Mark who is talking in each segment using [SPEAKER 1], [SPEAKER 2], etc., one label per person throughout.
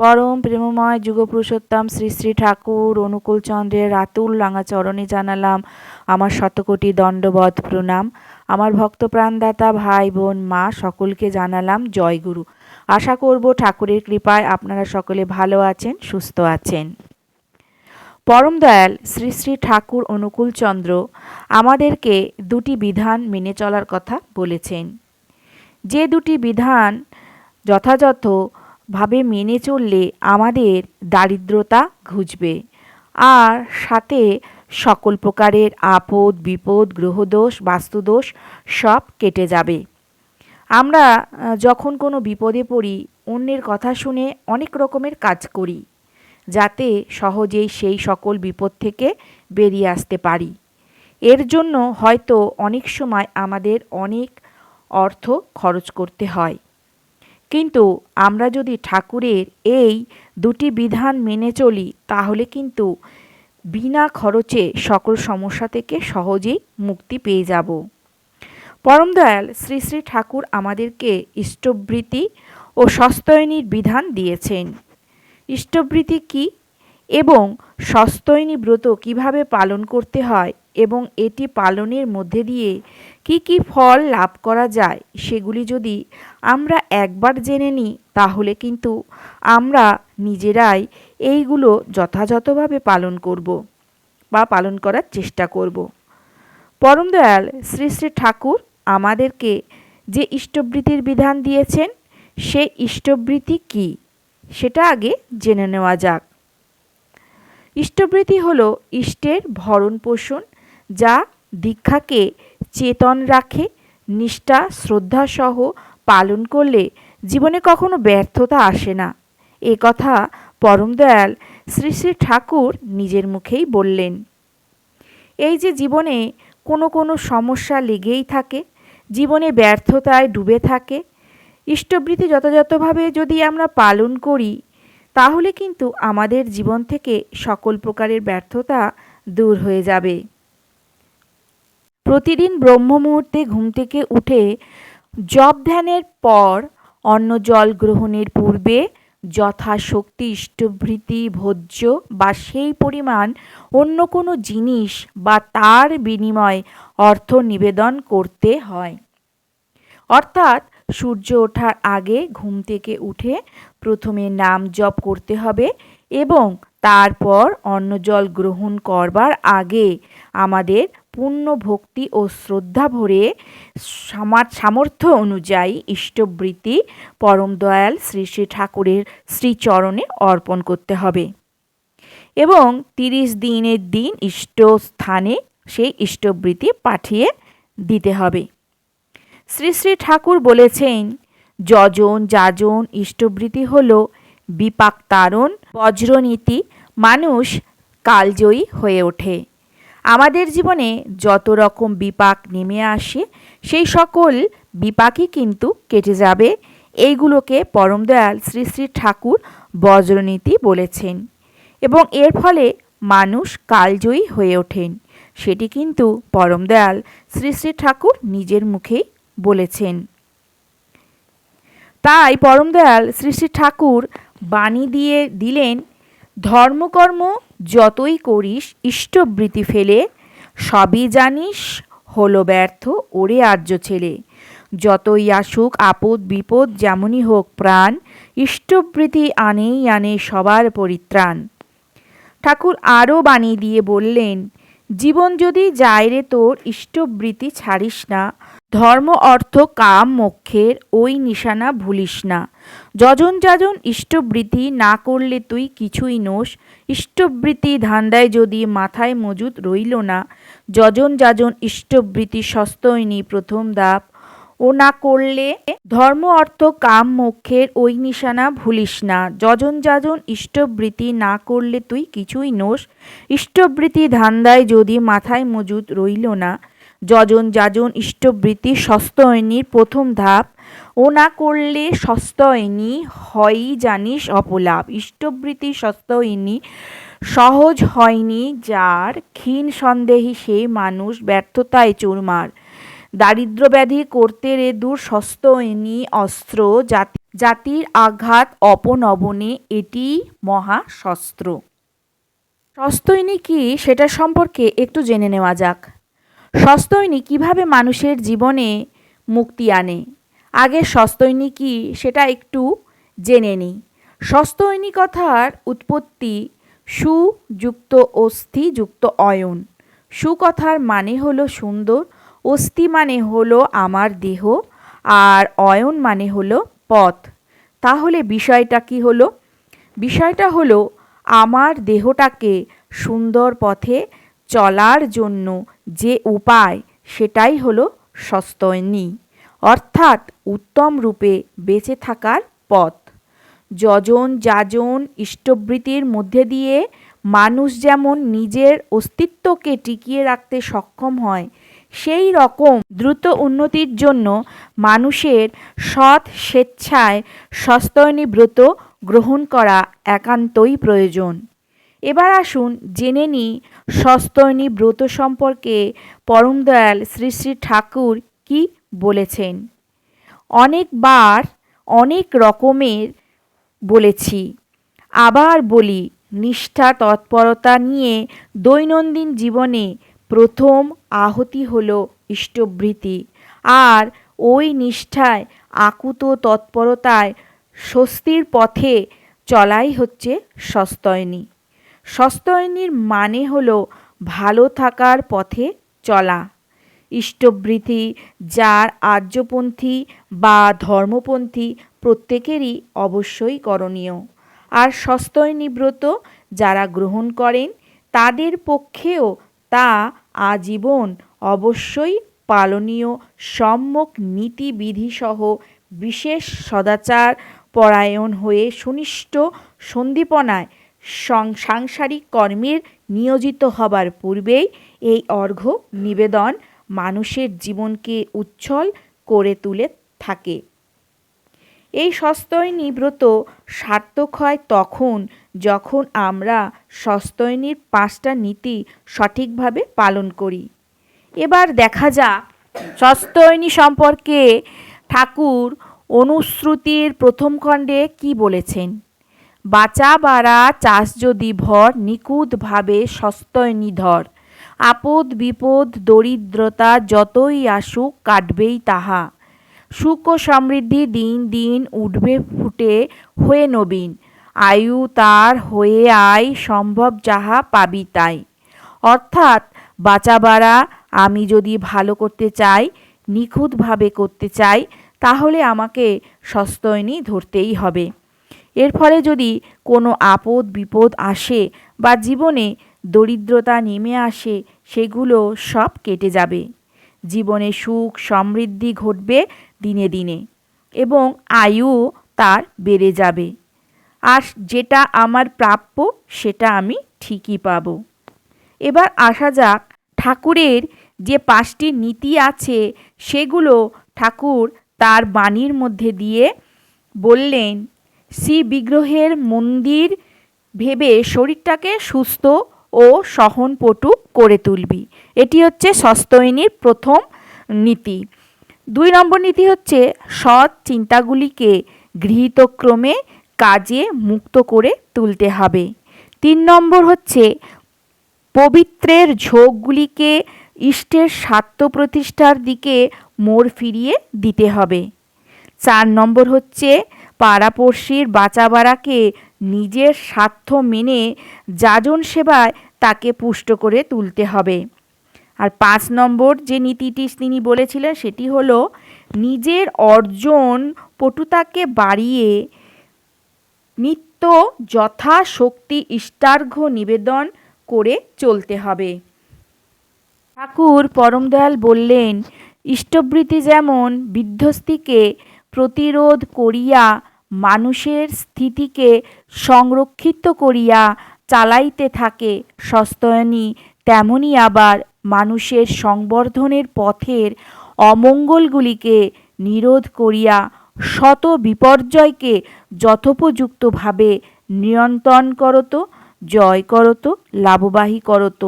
[SPEAKER 1] পরম প্রেমময় যুগপুরুষোত্তম শ্রী শ্রী ঠাকুর অনুকূল চন্দ্রের রাতুল রাঙা চরণে জানালাম আমার শতকোটি দণ্ডবধ প্রণাম। আমার ভক্ত প্রাণদাতা ভাই বোন মা সকলকে জানালাম জয়গুরু আশা করব ঠাকুরের কৃপায় আপনারা সকলে ভালো আছেন, সুস্থ আছেন। পরম দয়াল শ্রী শ্রী ঠাকুর অনুকূল চন্দ্র আমাদেরকে দুটি বিধান মেনে চলার কথা বলেছেন। যে দুটি বিধান যথাযথভাবে মেনে চললে আমাদের দারিদ্রতা ঘুচবে। আর সাথে সকল প্রকারের আপদ, বিপদ, গ্রহদোষ, বাস্তুদোষ সব কেটে যাবে। আমরা যখন কোনো বিপদে পড়ি, অন্যের কথা শুনে অনেক রকমের কাজ করি, যাতে সহজেই সেই সকল বিপদ থেকে বেরিয়ে আসতে পারি। এর জন্য হয়তো অনেক সময় আমাদের অনেক অর্থ খরচ করতে হয়। কিন্তু আমরা যদি ঠাকুরের এই দুটি বিধান মেনে চলি, তাহলে কিন্তু বিনা খরচে সকল সমস্যা থেকে সহজেই মুক্তি পেয়ে যাব। পরম দয়াল শ্রী শ্রী ঠাকুর আমাদেরকে ইষ্টবৃত্তি ও সস্তয়নীর বিধান দিয়েছেন। ইষ্টবৃত্তি কি এবং সস্তয়নী ব্রত কীভাবে পালন করতে হয় এবং এটি পালনের মধ্যে দিয়ে কি কি ফল লাভ করা যায় সেগুলি যদি আমরা একবার জেনে নিই তাহলে কিন্তু আমরা নিজেরাই এইগুলো যথাযথভাবে পালন করব বা পালন করার চেষ্টা করব। পরম দয়াল শ্রী শ্রী ঠাকুর আমাদেরকে যে ইষ্টবৃত্তির বিধান দিয়েছেন সে ইষ্টবৃত্তি কি সেটা আগে জেনে নেওয়া যাক। ইষ্টবৃত্তি হলো ইষ্টের ভরণ পোষণ, যা দীক্ষাকে চেতন রাখে, নিষ্ঠা শ্রদ্ধাসহ পালন করলে জীবনে কখনো ব্যর্থতা আসে না। এ কথা পরম দয়াল শ্রী শ্রী ঠাকুর নিজের মুখেই বললেন। এই যে জীবনে কোনো কোনো সমস্যা লেগেই থাকে, জীবনে ব্যর্থতায় ডুবে থাকে, ইষ্টবৃত্তি যথাযথভাবে যদি আমরা পালন করি, তাহলে কিন্তু আমাদের জীবন থেকে সকল প্রকারের ব্যর্থতা দূর হয়ে যাবে। প্রতিদিন ব্রহ্ম মুহূর্তে ঘুম থেকে উঠে জপ ধ্যানের পর অন্ন জল গ্রহণের পূর্বে যথাশক্তি ইষ্টভৃতি, ভোজ্য বা সেই পরিমাণ অন্য কোনো জিনিস বা তার বিনিময়ে অর্থ নিবেদন করতে হয়। অর্থাৎ সূর্য ওঠার আগে ঘুম থেকে উঠে প্রথমে নাম জপ করতে হবে এবং তারপর অন্ন জল গ্রহণ করবার আগে আমাদের পূর্ণ ভক্তি ও শ্রদ্ধা ভরে সামার, সামর্থ্য অনুযায়ী ইষ্টবৃত্তি, পরম দয়াল শ্রী শ্রী ঠাকুরের শ্রীচরণে অর্পণ করতে হবে। এবং তিরিশ দিনের দিন ইষ্ট স্থানে সেই ইষ্টবৃত্তি পাঠিয়ে দিতে হবে। শ্রী শ্রী ঠাকুর বলেছেন, যজন যাজন ইষ্টবৃত্তি হল বিপাক তারণ, বজ্রনীতি, মানুষ কালজয়ী হয়ে ওঠে। আমাদের জীবনে যত রকম বিপাক নেমে আসে, সেই সকল বিপাকই কিন্তু কেটে যাবে, এইগুলোকে পরম দয়াল শ্রী শ্রী ঠাকুর বজ্রনীতি বলেছেন। এবং এর ফলে মানুষ কালজয়ী হয়ে ওঠেন, সেটি কিন্তু পরম দয়াল শ্রী শ্রী ঠাকুর নিজের মুখেই বলেছেন। তাই পরম দয়াল শ্রী শ্রী ঠাকুর বাণী দিয়ে দিলেন ধর্মকর্ম যতই করিস, ইষ্টবৃত্তি ফেলে, সবই জানিস, হলো ব্যর্থ ওরে আর্য ছেলে। যতই আসুক আপদ বিপদ যেমনই হোক প্রাণ, ইষ্টবৃত্তি আনেই আনে সবার পরিত্রাণ। ঠাকুর আরও বাণী দিয়ে বললেন, জীবন যদি যায় রে তোর, ইষ্টবৃত্তি ছাড়িস না ধর্ম অর্থ কাম মোক্ষের ওই নিশানা ভুলিস না। যজন যাজন ইষ্টবৃত্তি না করলে তুই কিছুই নোস। ইষ্টবৃত্তি ধান্দায় যদি মাথায় মজুদ রইল না, যজন যাজন ইষ্টবৃত্তি সস্তয়নি প্রথম দাপ। ও না করলে ধর্ম অর্থ কাম মোক্ষের ওই নিশানা ভুলিস না। যজন যাজন ইষ্টবৃত্তি না করলে তুই কিছুই নোস। ইষ্টবৃত্তি ধান্দায় যদি মাথায় মজুদ রইল না যজন যাজন ইষ্টবৃত্তি সস্তয়নীর প্রথম ধাপ। ও না করলে সস্তয়নী হয়ই জানিস অপলাভ ইষ্টবৃত্তি সস্তয়নী সহজ হয়নি যার। ক্ষীণ সন্দেহী সেই মানুষ ব্যর্থতায় চুরমার দারিদ্র ব্যাধি করতে রে দূর সস্তয়নী অস্ত্র জাতি জাতির আঘাত অপনবনে এটি মহাশস্ত্র সস্তৈনী কি? সেটা সম্পর্কে একটু জেনে নেওয়া যাক। সস্তৈনী কীভাবে মানুষের জীবনে মুক্তি আনে? আগে সস্তৈনী কি সেটা একটু জেনে নিই। সস্তৈনী কথার উৎপত্তি সুযুক্ত অস্থি যুক্ত অয়ন। সুকথার মানে হলো সুন্দর, অস্থি মানে হলো আমার দেহ, আর অয়ন মানে হলো পথ। তাহলে বিষয়টা কি হলো? বিষয়টা হলো, আমার দেহটাকে সুন্দর পথে চলার জন্য যে উপায়, সেটাই হলো সস্তয়নী, অর্থাৎ উত্তম রূপে বেঁচে থাকার পথ। যজন যাজন ইষ্টবৃত্তির মধ্যে দিয়ে মানুষ যেমন নিজের অস্তিত্বকে টিকিয়ে রাখতে সক্ষম হয়, সেই রকম দ্রুত উন্নতির জন্য মানুষের সৎ স্বেচ্ছায় সস্তয়নী ব্রত গ্রহণ করা একান্তই প্রয়োজন। এবার আসুন জেনে নিই সস্তয়নী ব্রত সম্পর্কে পরম দয়াল শ্রী শ্রী ঠাকুর কি বলেছেন। অনেকবার অনেক রকমের বলেছি। আবার বলি, নিষ্ঠা তৎপরতা নিয়ে দৈনন্দিন জীবনে প্রথম আহতি হল ইষ্টবৃত্তি আর ওই নিষ্ঠায়, আকুত তৎপরতায় স্বস্তির পথে চলাই হচ্ছে সস্তয়নী। সস্তয়নীর মানে হলো ভালো থাকার পথে চলা। ইষ্টবৃত্তি, যার আর্যপন্থী বা ধর্মপন্থী প্রত্যেকেরই অবশ্যই করণীয়। আর সস্তয়নী ব্রত যারা গ্রহণ করেন, তাদের পক্ষেও তা আজীবন অবশ্যই পালনীয় সম্যক নীতিবিধিসহ বিশেষ সদাচার পরায়ণ হয়ে সুনিষ্ট সন্দীপনায় সাংসারিক কর্মের নিয়োজিত হবার পূর্বেই এই অর্ঘ্য নিবেদন মানুষের জীবনকে উচ্ছল করে তুলে থাকে। এই সস্তয়নী ব্রত সার্থক হয় তখন যখন আমরা সস্তয়নীর পাঁচটা নীতি সঠিকভাবে পালন করি। এবার দেখা যাক সস্তয়নী সম্পর্কে ঠাকুর অনুশ্রুতির প্রথম খণ্ডে কি বলেছেন। বাঁচা বাড়া চাষ যদি ভর, নিখুঁতভাবে সস্তয়নী ধর আপদ, বিপদ, দরিদ্রতা যতই আসুক, কাটবেই তাহা। সুখ ও সমৃদ্ধি দিন দিন উঠবে, ফুটে, হয়ে নবীন। আয়ু তার হয়ে আয়, সম্ভব যাহা পাবি তাই। অর্থাৎ বাঁচা বাড়া আমি যদি ভালো করতে চাই, নিখুঁতভাবে করতে চাই, তাহলে আমাকে সস্তয়নি ধরতেই হবে। এর ফলে যদি কোনো আপদ, বিপদ আসে বা জীবনে দরিদ্রতা নেমে আসে, সেগুলো সব কেটে যাবে। জীবনে সুখ, সমৃদ্ধি ঘটবে দিনে দিনে এবং আয়ু তার বেড়ে যাবে। আর যেটা আমার প্রাপ্য, সেটা আমি ঠিকই পাব। এবার আসা যাক, ঠাকুরের যে পাঁচটি নীতি আছে, সেগুলো ঠাকুর তার বাণীর মধ্যে দিয়ে বললেন শ্রী বিগ্রহের মন্দির ভেবে শরীরটাকে সুস্থ ও সহনপটু করে তুলবি। এটি হচ্ছে সস্তয়নীর প্রথম নীতি। দুই নম্বর নীতি হচ্ছে সৎ চিন্তাগুলিকে গৃহীত ক্রমে কাজে মুক্ত করে তুলতে হবে। তিন নম্বর হচ্ছে পবিত্রের ঝোঁকগুলিকে ইষ্টের স্বার্থ প্রতিষ্ঠার দিকে মোড় ফিরিয়ে দিতে হবে। চার নম্বর হচ্ছে পাড়াপড়শির বাঁচাবাড়াকে নিজের স্বার্থ মেনে যাজন সেবায় তাকে পুষ্ট করে তুলতে হবে। আর পাঁচ নম্বর যে নীতিটি তিনি বলেছিলেন সেটি হলো, নিজের অর্জন পটুতাকে বাড়িয়ে নিত্য যথাশক্তি ইষ্টার্ঘ নিবেদন করে চলতে হবে। ঠাকুর পরমদয়াল বললেন, ইষ্টবৃত্তি যেমন বিধ্বস্তিকে প্রতিরোধ করিয়া মানুষের স্থিতিকে সংরক্ষিত করিয়া চালাইতে থাকে সস্তয়নী, তেমনি আবার মানুষের সংবর্ধনের পথের অমঙ্গলগুলিকে নিরোধ করিয়া শত বিপর্যয়কে যথোপযুক্তভাবে নিয়ন্ত্রণ করত, জয় করত, লাভবাহী করত।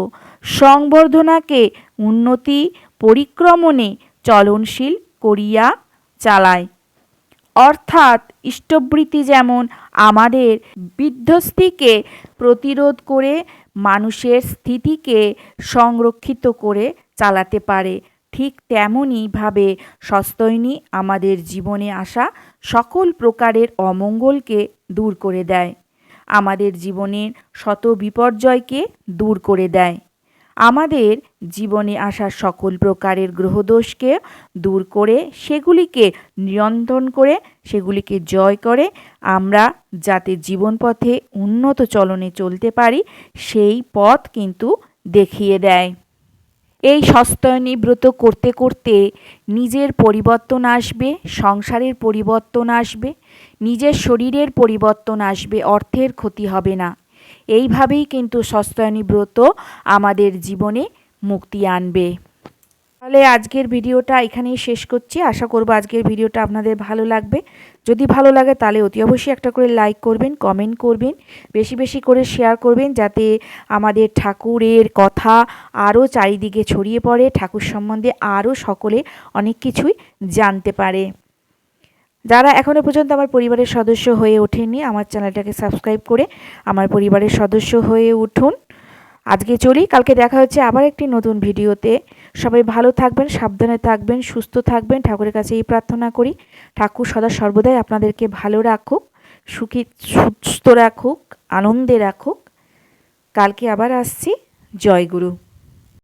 [SPEAKER 1] সংবর্ধনাকে উন্নতি, পরিক্রমণে চলনশীল করিয়া চালায়। অর্থাৎ ইষ্টবৃত্তি যেমন আমাদের বিধ্বস্তিকে প্রতিরোধ করে মানুষের স্থিতিকে সংরক্ষিত করে চালাতে পারে, ঠিক তেমনইভাবে সস্তৈনী আমাদের জীবনে আসা সকল প্রকারের অমঙ্গলকে দূর করে দেয়, আমাদের জীবনের শত বিপর্যয়কে দূর করে দেয়। আমাদের জীবনে আসা সকল প্রকারের গ্রহদোষকে দূর করে, সেগুলিকে নিয়ন্ত্রণ করে, সেগুলিকে জয় করে, আমরা যাতে জীবনপথে উন্নত চলনে চলতে পারি, সেই পথ কিন্তু দেখিয়ে দেয়। এই সস্তয়নী ব্রত করতে করতে নিজের পরিবর্তন আসবে, সংসারের পরিবর্তন আসবে, নিজের শরীরের পরিবর্তন আসবে, অর্থের ক্ষতি হবে না। এইভাবেই কিন্তু সস্তয়নী ব্রত আমাদের জীবনে মুক্তি আনবে। তাহলে আজকের ভিডিওটা এখানেই শেষ করছি। আশা করব আজকের ভিডিওটা আপনাদের ভালো লাগবে। যদি ভালো লাগে তাহলে অতি অবশ্যই একটা করে লাইক করবেন, কমেন্ট করবেন, বেশি বেশি করে শেয়ার করবেন যাতে আমাদের ঠাকুরের কথা আরও চারিদিকে ছড়িয়ে পড়ে, ঠাকুর সম্বন্ধে আরও সকলে অনেক কিছুই জানতে পারে। যারা এখনও পর্যন্ত আমার পরিবারের সদস্য হয়ে ওঠেননি, আমার চ্যানেলটাকে সাবস্ক্রাইব করে আমার পরিবারের সদস্য হয়ে উঠুন। আজকে চলি, কালকে দেখা হচ্ছে আবার একটি নতুন ভিডিওতে। সবাই ভালো থাকবেন, সাবধানে থাকবেন, সুস্থ থাকবেন। ঠাকুরের কাছে এই প্রার্থনা করি। ঠাকুর সদা সর্বদাই আপনাদেরকে ভালো রাখুক, সুখী, সুস্থ রাখুক, আনন্দে রাখুক। কালকে আবার আসছি। জয় গুরু।